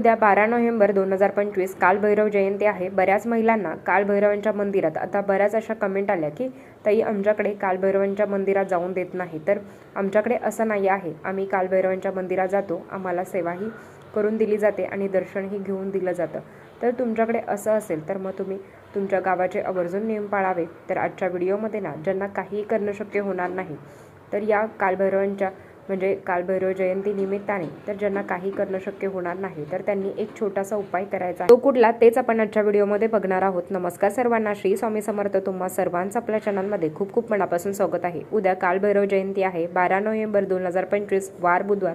उद्या बारा नोव्हेंबर दोन हजार पंचवीस कालभैरव जयंती आहे. बऱ्याच महिलांना कालभैरवांच्या मंदिरात आता बऱ्याच अशा कमेंट आल्या की ताई आमच्याकडे कालभैरवांच्या मंदिरात जाऊन देत नाही. तर आमच्याकडे असं नाही आहे. आम्ही कालभैरवांच्या मंदिरात जातो. आम्हाला सेवाही करून दिली जाते आणि दर्शनही घेऊन दिलं जातं. तर तुमच्याकडे असं असेल तर मग तुम्ही तुमच्या गावाचे आवर्जून नियम पाळावे. तर आजच्या व्हिडिओमध्ये ना ज्यांना काहीही करणं शक्य होणार नाही तर या कालभैरवांच्या म्हणजे कालभैरव जयंती निमित्ताने तर ज्यांना काही करणं शक्य होणार नाही तर त्यांनी एक छोटासा उपाय करायचा तो कुठला तेच आपण आजच्या व्हिडिओमध्ये बघणार आहोत. नमस्कार सर्वांना. श्री स्वामी समर्थ तुम्हा सर्वांचं आपल्या चॅनलमध्ये खूप खूप मनापासून स्वागत आहे. उद्या कालभैरव जयंती आहे. बारा नोव्हेंबर दोन हजार पंचवीस वार बुधवार.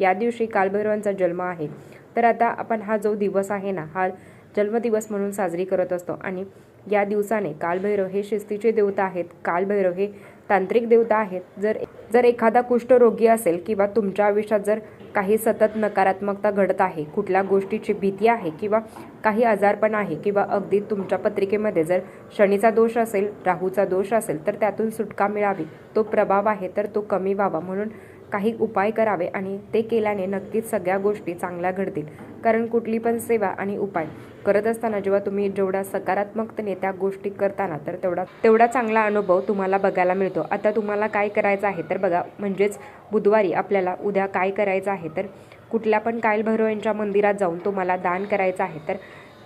या दिवशी कालभैरवांचा जन्म आहे. तर आता आपण हा जो दिवस आहे ना हा जन्मदिवस म्हणून साजरी करत असतो. आणि या दिवसाने कालभैरव हे शिस्तीचे देवता आहेत. कालभैरव हे तांत्रिक देवता आहेत. जर जर एखादा कुष्ठरोगी असेल किंवा तुमच्या आयुष्यात जर काही सतत नकारात्मकता घडत आहे कुठल्या गोष्टीची भीती आहे किंवा काही आजारपण आहे किंवा अगदी तुमच्या पत्रिकेमध्ये जर शनीचा दोष असेल राहूचा दोष असेल तर त्यातून सुटका मिळावी. तो प्रभाव आहे तर तो कमी व्हावा. म्हणून काही उपाय करावे आणि ते केल्याने नक्कीच सगळ्या गोष्टी चांगल्या घडतील. कारण कुठली पण सेवा आणि उपाय करत असताना जेव्हा तुम्ही जेवढा सकारात्मकतेने त्या गोष्टी करताना तर तेवढा तेवढा चांगला अनुभव तुम्हाला बघायला मिळतो. आता तुम्हाला काय करायचं आहे तर बघा म्हणजेच बुधवारी आपल्याला उद्या काय करायचं आहे तर कुठल्या पण कालभैरव यांच्या मंदिरात जाऊन तुम्हाला दान करायचं आहे तर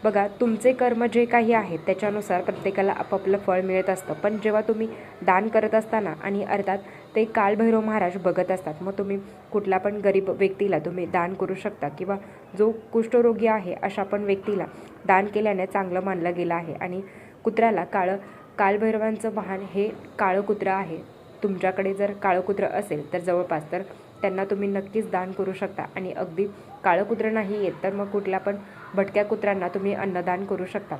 बघा तुमचे कर्म जे काही आहेत त्याच्यानुसार प्रत्येकाला आपापलं फळ मिळत असतं. पण जेव्हा तुम्ही दान करत असताना आणि अर्थात ते कालभैरव महाराज बघत असतात मग तुम्ही कुठल्या पण गरीब व्यक्तीला तुम्ही दान करू शकता किंवा जो कुष्ठरोगी आहे अशा पण व्यक्तीला दान केल्याने चांगलं मानलं गेलं आहे. आणि कुत्र्याला काळं कालभैरवांचं वाहन हे काळं कुत्रं आहे. तुमच्याकडे जर काळं कुत्रं असेल तर जवळपास तर त्यांना तुम्ही नक्कीच दान करू शकता. आणि अगदी काळं कुत्रं नाही येत तर मग कुठल्या पण भटक्या कुत्र्यांना तुम्ही अन्नदान करू शकता.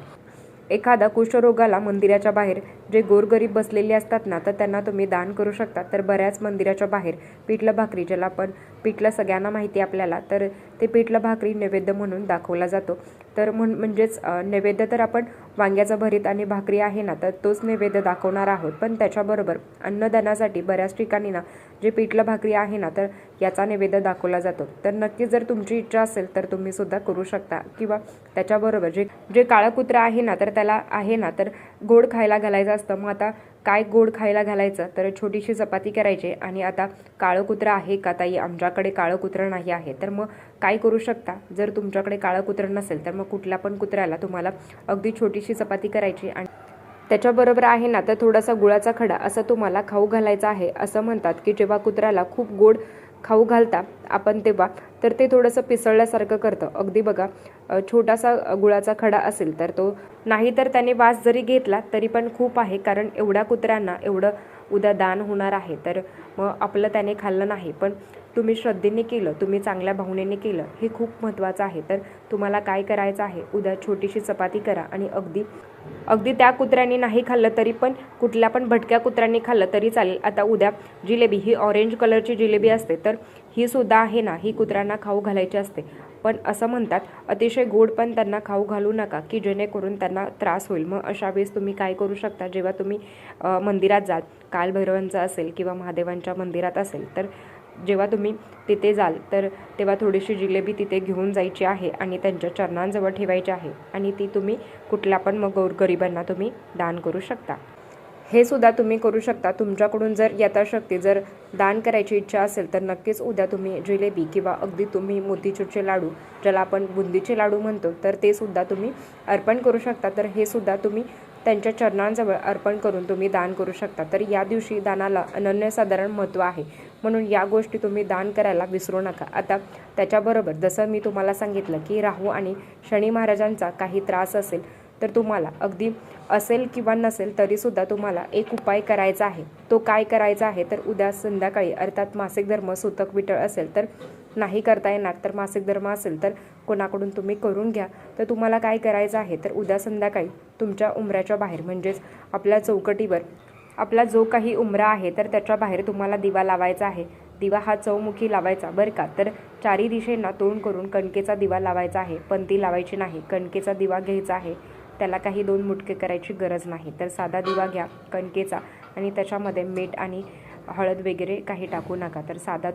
एखादा कुष्ठरोगाला मंदिराच्या बाहेर जे गोरगरीब बसलेले असतात ना तर त्यांना तुम्ही दान करू शकता. तर बऱ्याच मंदिराच्या बाहेर पिठलं भाकरी ज्याला आपण पिठलं सगळ्यांना माहिती आपल्याला तर ते पिठलं भाकरी नैवेद्य म्हणून दाखवला जातो. तर म्हण म्हणजेच नैवेद्य तर आपण वांग्याचं भरीत आणि भाकरी आहे ना तर तोच नैवेद्य दाखवणार आहोत. पण त्याच्याबरोबर अन्नदानासाठी बऱ्याच ठिकाणी ना जे पिठलं भाकरी आहे ना तर याचा नैवेद्य दाखवला जातो. तर नक्कीच जर तुमची इच्छा असेल तर तुम्ही सुद्धा करू शकता. किंवा त्याच्याबरोबर जे जे काळं कुत्रा आहे ना तर त्याला आहे ना तर गोड खायला घालायचं असतं. मग आता काय गोड खायला घालायचं तर छोटीशी चपाती करायची. आणि आता काळं कुत्रं आहे का ताई? आमच्याकडे काळं कुत्रं नाही आहे. तर मग काय करू शकता? जर तुमच्याकडे काळं कुत्रं नसेल तर मग कुठल्या पण कुत्र्याला तुम्हाला अगदी छोटीशी चपाती करायची. आणि त्याच्याबरोबर आहे ना तर थोडासा गुळाचा खडा असं तुम्हाला खाऊ घालायचा आहे. असं म्हणतात की जेव्हा कुत्र्याला खूप गोड खाऊ घालता आपण तेव्हा तर ते थोडंसं पिसळल्यासारखं करतं. अगदी बघा छोटासा गुळाचा खडा असेल तर तो नाही तर त्याने वास जरी घेतला तरी पण खूप आहे कारण एवढ्या कुत्र्यांना एवढं उद्या दान होणार आहे. तर मग आपलं त्याने खाल्लं नाही. पण तुम्ही श्रद्धेने केलं तुम्ही चांगल्या भावनेने केलं हे खूप महत्त्वाचं आहे. तर तुम्हाला काय करायचं आहे? उद्या छोटीशी चपाती करा आणि अगदी अगदी त्या कुत्र्यांनी नाही खाल्लं तरी पण कुठल्या पण भटक्या कुत्र्यांनी खाल्लं तरी चालेल. आता उद्या जिलेबी ही ऑरेंज कलरची जिलेबी असते तर ही सुद्धा आहे ना ही कुत्र्यांना खाऊ घालायची असते. पण असं म्हणतात अतिशय गोड पण त्यांना खाऊ घालू नका की जेणेकरून त्यांना त्रास होईल. मग अशा वेळेस तुम्ही काय करू शकता? जेव्हा तुम्ही मंदिरात जाल कालभैरवांचं असेल किंवा महादेवांच्या मंदिरात असेल तर जेव्हा तुम्ही तिथे जाल तर तेव्हा थोडीशी जिलेबी तिथे घेऊन जायची आहे आणि त्यांच्या चरणांजवळ ठेवायची आहे आणि ती तुम्ही कुठल्या पण मग गोरगरिबांना तुम्ही दान करू शकता. हे सुद्धा तुम्ही करू शकता. तुमच्याकडून जर यथाशक्ती जर दान करायची इच्छा असेल तर नक्कीच उद्या तुम्ही जिलेबी किंवा अगदी तुम्ही मोतीचूरचे लाडू ज्याला आपण बुंदीचे लाडू म्हणतो तर ते सुद्धा तुम्ही अर्पण करू शकता. तर हे सुद्धा तुम्ही त्यांच्या चरणांजवळ अर्पण करून तुम्ही दान करू शकता. तर या दिवशी दानाला अनन्यसाधारण महत्त्व आहे. म्हणून या गोष्टी तुम्ही दान करायला विसरू नका. आता त्याच्याबरोबर जसं मी तुम्हाला सांगितलं की राहू आणि शनी महाराजांचा काही त्रास असेल तर तुम्हाला अगदी असेल किंवा नसेल तरीसुद्धा तुम्हाला एक उपाय करायचा आहे. तो काय करायचा आहे? तर उद्या संध्याकाळी अर्थात मासिक धर्म सुतक विटळ असेल तर नाही करता येणार. तर मासिक धर्म असेल तर कोणाकडून तुम्ही करून घ्या. तर तुम्हाला काय करायचं आहे? तर उद्या संध्याकाळी तुमच्या उमऱ्याच्या बाहेर म्हणजेच आपल्या चौकटीवर आपला जो काही उमरा आहे तर त्याच्या बाहेर तुम्हाला दिवा लावायचा आहे. दिवा हा चौमुखी लावायचा बरं का? तर चारी दिशेंना तोंड करून कणकेचा दिवा लावायचा आहे. पंती लावायची नाही कणकेचा दिवा घ्यायचा आहे. त्याला काही दोन मुटके करायची गरज नाही. तर साधा दिवा घ्या कणकेचा आणि त्याच्यामध्ये मीठ आणि हळद वगैरे काही टाकू नका. तर साधा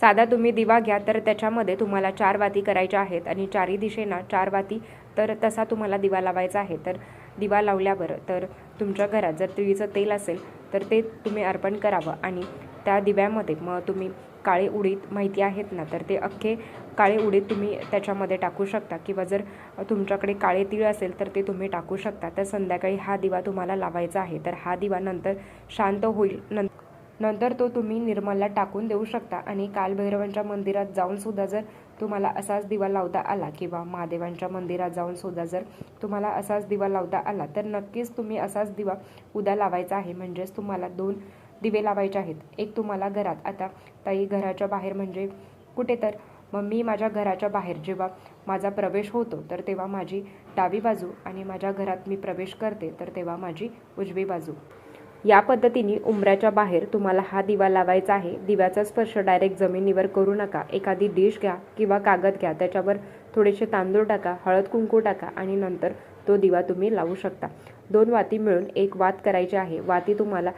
साधा तुम्ही दिवा घ्या तर त्याच्यामध्ये तुम्हाला चार वाती करायच्या आहेत आणि चारही दिशेना चार वाती तर तसा तुम्हाला दिवा लावायचा आहे. तर दिवा लावल्यावर तर तुमच्या घरात जर तिळीचं तेल असेल तर ते तुम्ही अर्पण करावं. आणि त्या दिव्यामध्ये मग तुम्ही काळे उडीत माहिती आहेत ना तर ते अख्खे काळे उडीत तुम्ही त्याच्यामध्ये टाकू शकता. किंवा जर तुमच्याकडे काळे तीळ असेल तर ते तुम्ही टाकू शकता. तर संध्याकाळी हा दिवा तुम्हाला लावायचा आहे. तर हा दिवा नंतर शांत होईल. नंतर नंतर तो तुम्ही निर्मलला टाकून देऊ शकता आणि कालभैरवांच्या मंदिरात जाऊन सुद्धा जर तुम्हाला असाच दिवा लावता आला किंवा महादेवांच्या मंदिरात जाऊन सुद्धा जर तुम्हाला असाच दिवा लावता आला तर नक्कीच तुम्ही असाच दिवा उद्या लावायचा आहे. म्हणजेच तुम्हाला दोन दिवे लावायचे आहेत. एक तुम्हाला घरात. आता ताई घराच्या बाहेर म्हणजे कुठे तर? मग मी माझ्या घराच्या बाहेर जेव्हा माझा प्रवेश होतो तर तेव्हा माझी डावी बाजू आणि माझ्या घरात मी प्रवेश करते तर तेव्हा माझी उजवी बाजू. या पद्धतीने उंबऱ्याच्या बाहेर तुम्हाला हा दिवा लावायचा आहे. दिव्याचा स्पर्श डायरेक्ट जमिनीवर करू नका. एखादी डिश घ्या किंवा कागद घ्या. त्याच्यावर थोडेसे तांदूळ टाका हळद कुंकू टाका आणि नंतर तो दिवा तुम्ही लावू शकता. दोन वाती मिळून एक वात करायची आहे. वाती तुम्हाला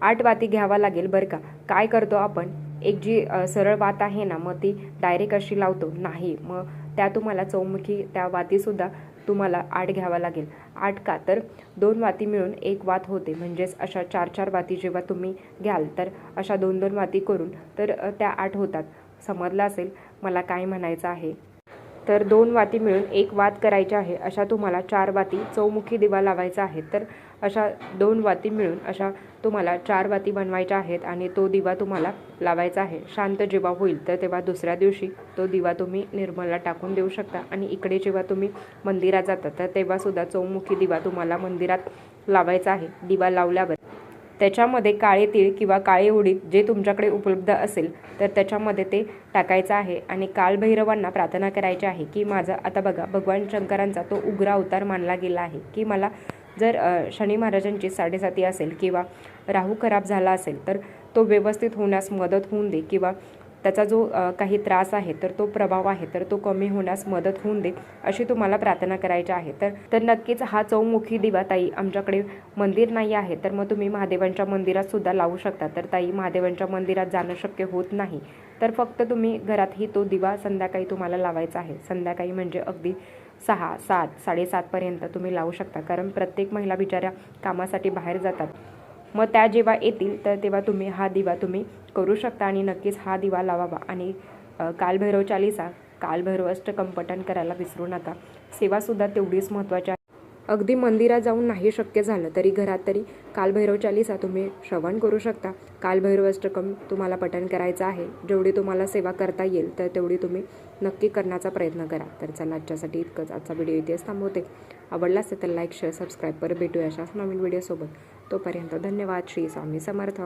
आठ वाती घ्यावा लागेल बरं का. काय करतो आपण? एक जी सरळ वात आहे ना मग ती डायरेक्ट अशी लावतो. नाही. मग त्या तुम्हाला चौमुखी त्या वातीसुद्धा तुम्हाला आठ घ्यावा लागेल. आठ का? तर दोन वाती मिळून एक वात होते. म्हणजेच अशा चार चार वाती जेव्हा तुम्ही घ्याल तर अशा दोन दोन वाती करून तर त्या आठ होतात. समजलं असेल? मला काय म्हणायचं आहे? तर दोन वाती मिळून एक वात करायची आहे. अशा तुम्हाला चार वाती चौमुखी दिवा लावायचा आहे. तर अशा दोन वाती मिळून अशा तुम्हाला चार वाती बनवायच्या आहेत आणि तो दिवा तुम्हाला लावायचा आहे. शांत जेव्हा होईल तर तेव्हा दुसऱ्या दिवशी तो दिवा तुम्ही निर्मला टाकून देऊ शकता. आणि इकडे जेव्हा तुम्ही मंदिरात जाता तर तेव्हासुद्धा चौमुखी दिवा तुम्हाला मंदिरात लावायचा आहे. दिवा लावल्यावर त्याच्यामध्ये काळे तीळ किंवा काळे उडीद जे तुमच्याकडे उपलब्ध असेल तर त्याच्यामध्ये ते टाकायचं आहे. आणि कालभैरवांना प्रार्थना करायची आहे की माझा आता बघा भगवान शंकरांचा तो उग्र अवतार मानला गेला आहे की मला जर शनी महाराजांची साडेसाती असेल किंवा राहू खराब झाला असेल तर तो व्यवस्थित होण्यास मदत होऊन दे किंवा त्याचा जो काही त्रास आहे तर तो प्रभाव आहे तर तो कमी होण्यास मदत होऊन दे अशी तुम्हाला प्रार्थना करायची आहे. तर तर नक्कीच हा चौमुखी दिवा ताई आमच्याकडे मंदिर नाही आहे तर मग तुम्ही महादेवांच्या मंदिरात सुद्धा लावू शकता. तर ताई महादेवांच्या मंदिरात जाणं शक्य होत नाही. तर फक्त तुम्ही घरातही तो दिवा संध्याकाळी तुम्हाला लावायचा आहे. संध्याकाळी म्हणजे अगदी सहा सात साडेसातपर्यंत तुम्ही लावू शकता. कारण प्रत्येक महिला बिचाऱ्या कामासाठी बाहेर जातात. मग त्या जेव्हा येतील तर तेव्हा तुम्ही हा दिवा तुम्ही करू शकता आणि नक्कीच हा दिवा लावावा. आणि कालभैरव चालीसा कालभैरव अष्टकम करायला विसरू नका. सेवासुद्धा तेवढीच महत्त्वाची आहे अगदी मंदिरात जाऊन नाही शक्य झालं तरी घरात तरी कालभैरव चालीसा तुम्ही श्रवण करू शकता. कालभैरव अष्टकम तुम्हाला पठण करायचं आहे. जेवढी तुम्हाला सेवा करता येईल तर तेवढी तुम्ही नक्की करण्याचा प्रयत्न करा. तर चला आजच्यासाठी इतकंच. आजचा व्हिडिओ इथेच थांबवते. आवडला असेल तर लाईक शेअर सबस्क्राईब. परत भेटूया अशाच नवीन व्हिडिओसोबत. तोपर्यंत धन्यवाद. श्री स्वामी समर्थ.